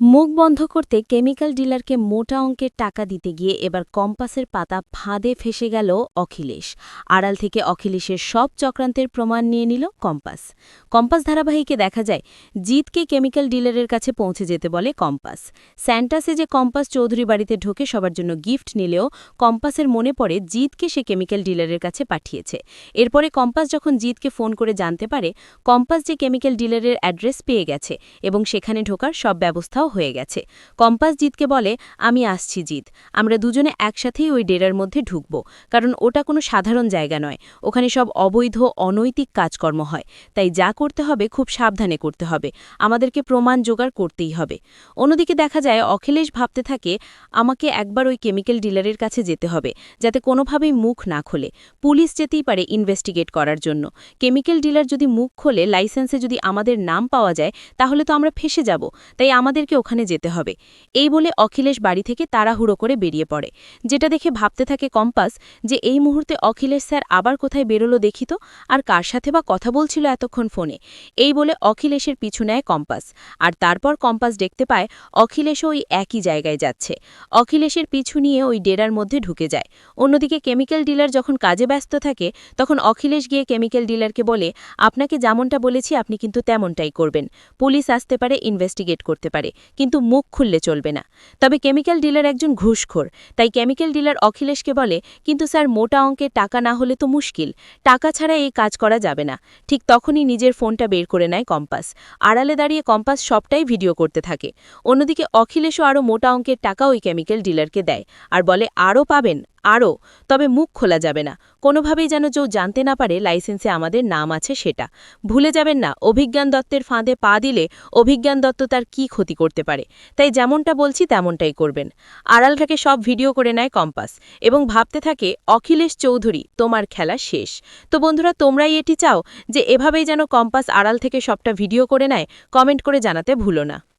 মুখ বন্ধ করতে কেমিক্যাল ডিলারকে মোটা অঙ্কের টাকা দিতে গিয়ে এবার কম্পাসের পাতা ফাঁদে ফেসে গেল অখিলেশ। আড়াল থেকে অখিলেশের সব চক্রান্তের প্রমাণ নিয়ে নিল কম্পাস। কম্পাস ধারাবাহিকে দেখা যায়, জিতকে কেমিক্যাল ডিলারের কাছে পৌঁছে যেতে বলে কম্পাস। স্যান্টাসে যে কম্পাস চৌধুরী বাড়িতে ঢোকে সবার জন্য গিফট নিলেও কম্পাসের মনে পড়ে জিতকে সে কেমিক্যাল ডিলারের কাছে পাঠিয়েছে। এরপরে কম্পাস যখন জিতকে ফোন করে জানতে পারে, কম্পাস যে কেমিক্যাল ডিলারের অ্যাড্রেস পেয়ে গেছে এবং সেখানে ঢোকার সব ব্যবস্থাও হয়ে গেছে। কম্পাস জিতকে বলে, আমি আসছি জিত। আমরা দুজনে একসাথেই ওই ডেরার মধ্যে ঢুকব। কারণ ওটা কোনো সাধারণ জায়গা নয়। ওখানে সব অবৈধ, অনৈতিক কাজকর্ম হয়। তাই যা করতে হবে, খুব সাবধানে করতে হবে। আমাদেরকে প্রমাণ জোগাড় করতেই হবে। অন্যদিকে দেখা যায়, অখিলেশ ভাবতে থাকে, আমাকে একবার ওই কেমিক্যাল ডিলারের কাছে যেতে হবে, যাতে কোনোভাবেই মুখ না খোলে। পুলিশ যেতেই পারে ইনভেস্টিগেট করার জন্য। কেমিক্যাল ডিলার যদি মুখ খোলে, লাইসেন্সে যদি আমাদের নাম পাওয়া যায়, তাহলে তো আমরা ফেসে যাব। তাই আমাদেরকে ওখানে যেতে হবে। এই বলে অখিলেশ বাড়ি থেকে তাড়াহুড়ো করে বেরিয়ে পড়ে। যেটা দেখে ভাবতে থাকে কম্পাস যে এই মুহূর্তে অখিলেশ স্যার আবার কোথায় বেরোলো দেখিত আর কার সাথে বা কথা বলছিল এতক্ষণ ফোনে। এই বলে অখিলেশের পিছু নেয় কম্পাস। আর তারপর কম্পাস দেখতে পায় অখিলেশও ওই একই জায়গায় যাচ্ছে। অখিলেশের পিছু নিয়ে ওই ডেরার মধ্যে ঢুকে যায়। অন্যদিকে কেমিক্যাল ডিলার যখন কাজে ব্যস্ত থাকে, তখন অখিলেশ গিয়ে কেমিক্যাল ডিলারকে বলে, আপনাকে যেমনটা বলেছি, আপনি কিন্তু তেমনটাই করবেন। পুলিশ আসতে পারে, ইনভেস্টিগেট করতে পারে। কিন্তু মুখ খুললে চলবে না। তবে কেমিক্যাল ডিলার একজন ঘুষখোর, তাই কেমিক্যাল ডিলার অখিলেশকে বলে, কিন্তু স্যার, মোটা অঙ্কের টাকা না হলে তো মুশকিল। টাকা ছাড়া এই কাজ করা যাবে না। ঠিক তখনই নিজের ফোনটা বের করে নেয় কম্পাস। আড়ালে দাঁড়িয়ে কম্পাস সবটাই ভিডিও করতে থাকে। অন্যদিকে অখিলেশও আরও মোটা অঙ্কের টাকা ওই কেমিক্যাল ডিলারকে দেয়। আর বলে, আরও পাবেন? আরও, তবে মুখ খোলা যাবে না। কোনোভাবেই যেন কেউ জানতে না পারে লাইসেন্সে আমাদের নাম আছে সেটা। ভুলে যাবেন না, অভিজ্ঞান দত্তের ফাঁদে পা দিলে অভিজ্ঞান দত্ত তার কি ক্ষতি করতে পারে। তাই যেমনটা বলছি তেমনটাই করবেন। আড়ালটাকে সব ভিডিও করে নেয় কম্পাস এবং ভাবতে থাকে, অখিলেশ চৌধুরী, তোমার খেলা শেষ। তো বন্ধুরা, তোমরাই এটি চাও যে এভাবেই যেন কম্পাস আড়াল থেকে সবটা ভিডিও করে নেয়, কমেন্ট করে জানাতে ভুলো না।